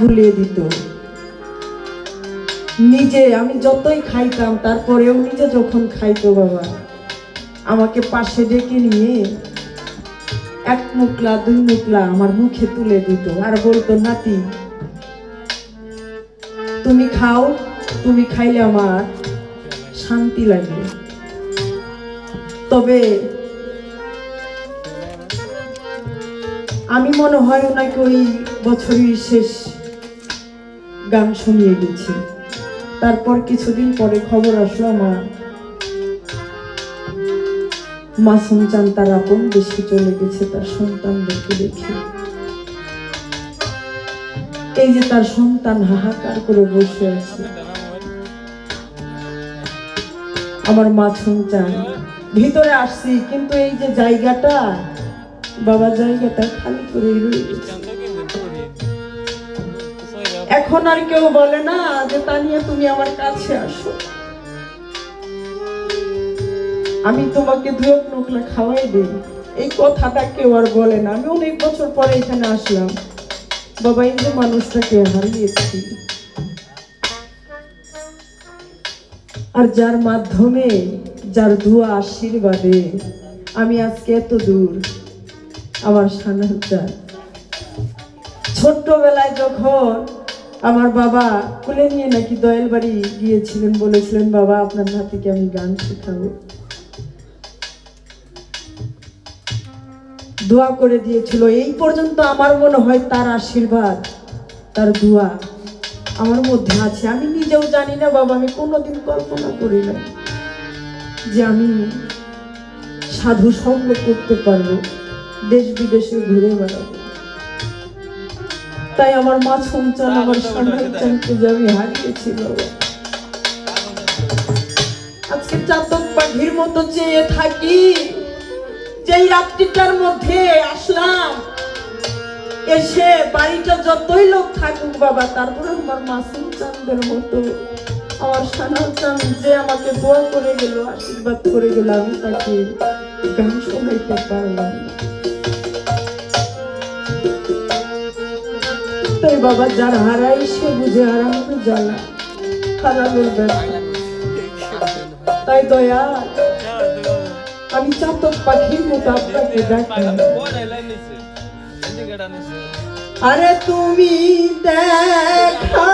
বুলিয়ে দিত। নিজে আমি যতই খাইতাম, তারপরেও নিজে যখন খাইতো বাবা, আমাকে পাশে ডেকে নিয়ে এক মুকলা দুই মুকলা আমার মুখে তুলে দিত আর বলতো, নাতি, তুমি খাও, তুমি খাইলে আমার শান্তি লাগে। তবে আমি মনে হয় ওনাকে ওই বছরের শেষ গান শুনিয়ে গেছি তারপর কিছুদিন পরে খবর আসলো আমার মাসুম চান তার আপন, দেশে চলে গেছে তার সন্তানদেরকে দেখে এই যে তার সন্তান হাহাকার করে বসে আছে। আমার মাছুম চান, ভিতরে আসছি, কিন্তু এই যে জায়গাটা, বাবা জায়গাটা খালি করে রয়ে গেছে। এখন আর কেউ বলে না যে তানিয়া, তুমি আমার কাছে আসো। আমি তোমাকে দুয়ক নোকলা খাওয়াই দিই। এই কথাটা কেউ আর বলে না। আমি অনেক বছর পরে এখানে আসলাম। বাবা, এই যে মানুষটাকে হারিয়েছি। আর যার মাধ্যমে, যার ধোয়া আশীর্বাদে আমি আজকে এত দূর আমার সান্নার ছোট্টবেলায় যখন আমার বাবা কোলে নিয়ে নাকি দয়াল বাড়ি গিয়েছিলেন, বলেছিলেন, বাবা, আপনার নাতিকে আমি গান শেখাবো। দোয়া করে দিয়েছিল। এই পর্যন্ত আমার মনে হয় তার আশীর্বাদ, তার দোয়া আমার মধ্যে আছে। আমি নিজেও জানি না, বাবা, আমি কোনোদিন কল্পনা করি না যে আমি সাধু সঙ্গ করতে পারব দেশ বিদেশে ঘুরে বেড়াবো। তাই আমার মা সঞ্চান আমার সন্তানকে যে আমি হারিয়েছি বাবা আজকে চাতক পাখির মতো চেয়ে থাকি যেই রাত্রিটার মধ্যে আসলাম এসে বাড়িটা যতই লোক থাকুক বাবা তারপরে আমার মাসুম চাঁদের মতো। আমার সানাল চান যে আমাকে দোয়া করে গেল আশীর্বাদ করে গেল আমি তাকে গান শোনাইতে পারলাম না। বাবা যার হারাই সে বুঝে হারাম জ্বালা হারানোর ব্যাপার। তাই দয়া, আমি চাতক পাখির মতো আপনাকে ডাকি আরে তুমি দেখা